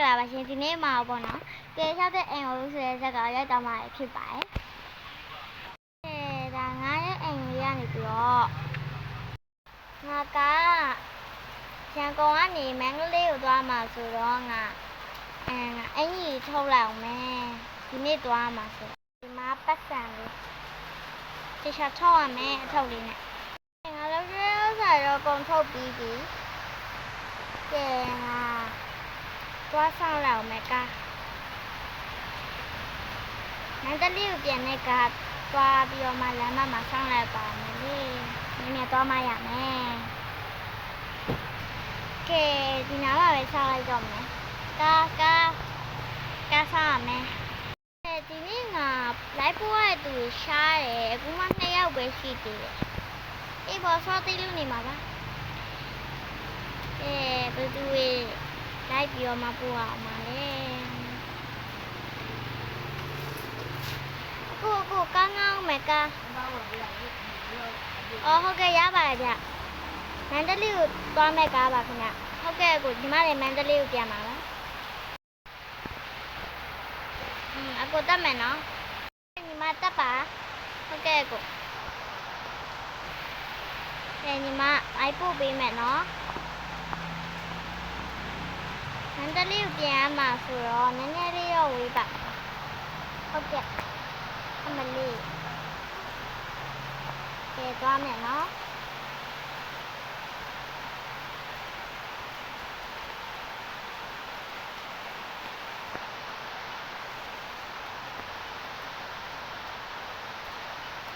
္ဂလာပါရှင်ဒီနေ့မှာပေါ့နော်ကေချတဲ့အိမ်ကိုဆိုတဲ့ဇက်ကရိုက်တော်မှာဖြစ်ပါတယ်အဲဒါငါရဲ့အိမ်လေးကနေပြီးတော့ငါကရန်ကုန်ကနေမန္တလေးကိုသွားမှာဆိုတော့ငါအဲငါအင်ကြီးထုတ်လိုက်အောင်မယ်ဒီနေ့သွားမှာဆိုဒီမှာပတ်စံလေးတခြားထုတ်ရမယ်အထုတ်လေးနဲ့ငါလည်းရဲဥစ္စာတော့ကုန်ထုတ်ပြီးပြီကဲငါ သွားဆောင်လောက်မယ်ကားမန္တလေးကိုပြန်တဲ့ကားသွားပြီးတော့မှလမ်းမမှာဆောင်လိုက်ပါမယ်လေနည်းနည်းသွားမှရမယ်ကဲဒီနားမှာပဲဆောင်လိုက်တော့မယ်ကားကားကားဆောင်ရမယ်အဲဒီနေ့ငါလိုက်ပို့ရတဲ့သူရှားတယ်အခုမှ2ယောက်ပဲရှိသေးတယ်အေးဘောဆောတိလူနေမှာပါအဲဘယ်သူရဲ့ လိုက်ပြီးတော့မှပို့အောင်ပါလေကိုကိုကန်းကောင်းမယ်ကားအော်ဟုတ်ကဲ့ရပါတယ်ဗျမန္တလေးကိုသွားမဲ့ကားပါခင်ဗျဟုတ်ကဲ့ကိုဒီမလေးမန္တလေးကိုပြန်ပါလားอืมအကိုတက်မယ်နော်ညီမတက်ပါဟုတ်ကဲ့ကိုကဲညီမအိုက်ပို့ပေးမယ်နော် မ န္တလေးကိုပြန်ရမှာဆိုတော့နည်းနည်းလေးတော့ဝေးပါဟုတ်ကဲ့အမလေးကဲသွားမယ်နော်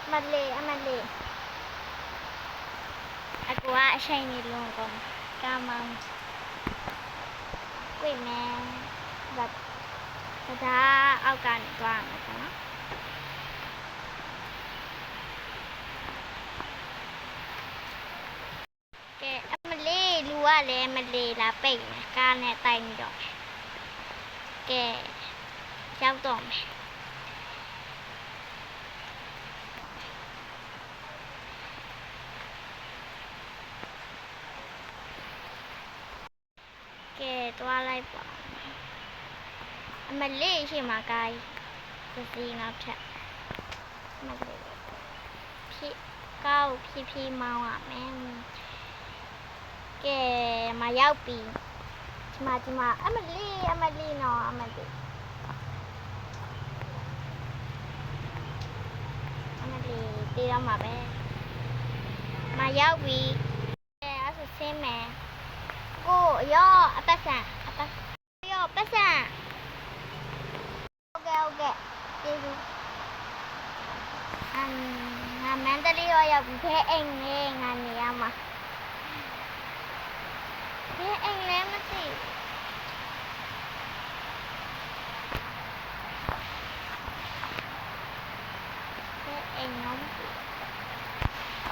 အမလေးအမလေးအကူကအချိန်ကြီးလုံးကုန် แมนแบบกระทะเอาการกว้างนะคะแกมันเล่รัวเลยมันเล่ลาเป็กการแน่ไตมีดอก แกเจ้าตองไหม သွားလိုက်ပါအမလေးရှိမှာကားကြီးသစီနောက်ထပ်အမလေးဖြစ်ကောက်ဖြစ်ဖြစ်မောင်းရမယ်ကဲမရောက်ပြီဒီမှာဒီမှာအမလေးအမလေးနော်အမလေးအမလေးတေးတော့မှာပဲမရောက်ပြီကဲအဲ့ဆိုဆင်းမယ် ကိုရောအပတ်စံအပတ်ရောပတ်စံဟုတ်ကဲ့ဟုတ်ကဲ့ကျေးဇူးအမ်ငါမန္တလေးရောရောက်ပြီဘယ်အိမ်လဲငါနေရမှာဘယ်အိမ်လဲမသိဘယ်အိမ်တော့မသိ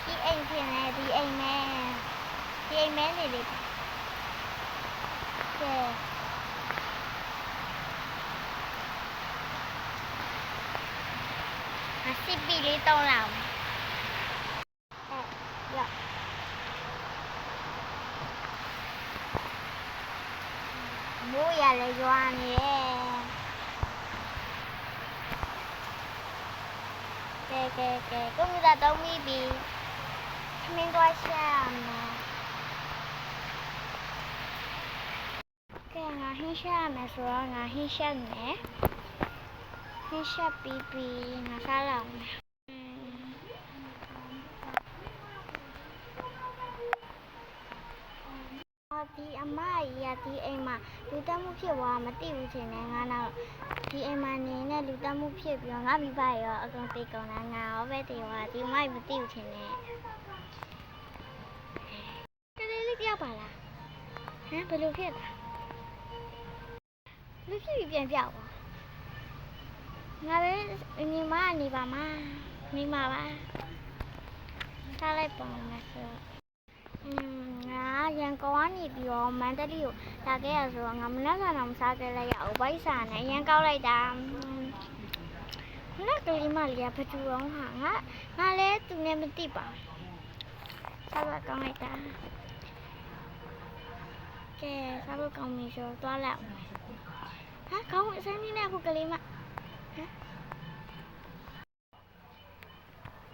ဒီအိမ်ဖြစ်နေဒီအိမ်မဲဒီအိမ်မဲနေလေ ကဲအစစ်ပီလေးတောင်းလာမယ်အဲရောမိုးရလေရွာနေတယ်ကဲကဲကဲကွန်ပျူတာသုံးပြီးပြီခမင်းသွားရှာမယ် ကဲ ငါဟင်းရှာရမယ်ဆိုတော့ငါဟင်းရှာမယ်ဟင်းရှာပြီးပြီးငါစားလောက်မယ်อืมအော်ဒီအမကြီးကဒီအိမ်မှာလူတက်မှုဖြစ်သွားမသိဘူးရှင်နဲ့ငါတော့ဒီအိမ်မှာနေနဲ့လူတက်မှုဖြစ်ပြီးတော့ငါမိဘရောအကုန်သိကုန်တာငါရောပဲသိသွားဒီအမကြီးမသိဘူးရှင်နဲ့ကလေးလေးပြောက်ပါလားဟမ်ဘယ်လိုဖြစ်တာ လူဖြစ်ပြီးပြန်ပြောက်ပါငါပဲညီမကနေပါမမိမပါထားလိုက်ပါမယ်ဆိုတော့อืมငါရန်ကုန်ကနေပြီးတော့မန္တလေးကိုလာခဲ့ရဆိုတော့ငါမနက်ကတော့မစားခဲ့လိုက်ရအောင်ဘိုက်စာနဲ့ရန်ကောက်လိုက်တာမနက်ကလေးမလေးကဘယ်သူအောင်ဟာငါငါလည်းသူနဲ့မသိပါစားတော့ကောင်းလိုက်တာကဲစားလို့ကောင်းပြီဆိုတော့သွားလိုက်အောင် ဟာခေါင်းအစမ်းနေနဲ့အခုကလေးမဟမ်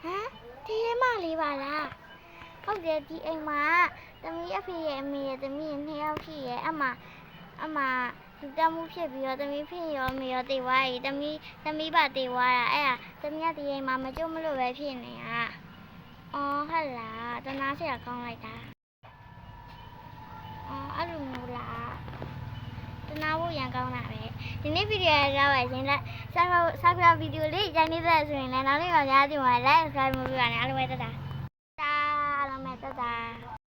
ဟမ်ဒီရဲမလေးပါလားဟုတ်တယ်ဒီအိမ်မှာတမီးအဖေရဲ့အမေရဲ့တမီးရဲ့နှစ်ယောက်ရှိရဲ့အမအမလူတက်မှုဖြစ်ပြီးတော့တမီးဖေရောအမေရောတည်သွားပြီတမီးတမီးပါတည်သွားတာအဲ့ဒါတမီးကဒီအိမ်မှာမကြုံမလို့ပဲဖြစ်နေတာအော်ဟုတ်လားတနာဆရာကောင်းလိုက်တာအော်အဲ့လိုမျိုးလားတ နာဖို့ရန်ကောင်းတာပဲဒီနေ့ဗီဒီယိုရကြပါရှင်လက်ဆက်ဆက်ပြဗီဒီယိုလေးကြိုင်နေတဲ့ဆိုရင်လည်းနောက်နေ့မှကြားကြည့်မှာ like subscribe လုပ်ပြပါနဲ့အားလုံးပဲတက်တာတာအားလုံးပဲတက်တာ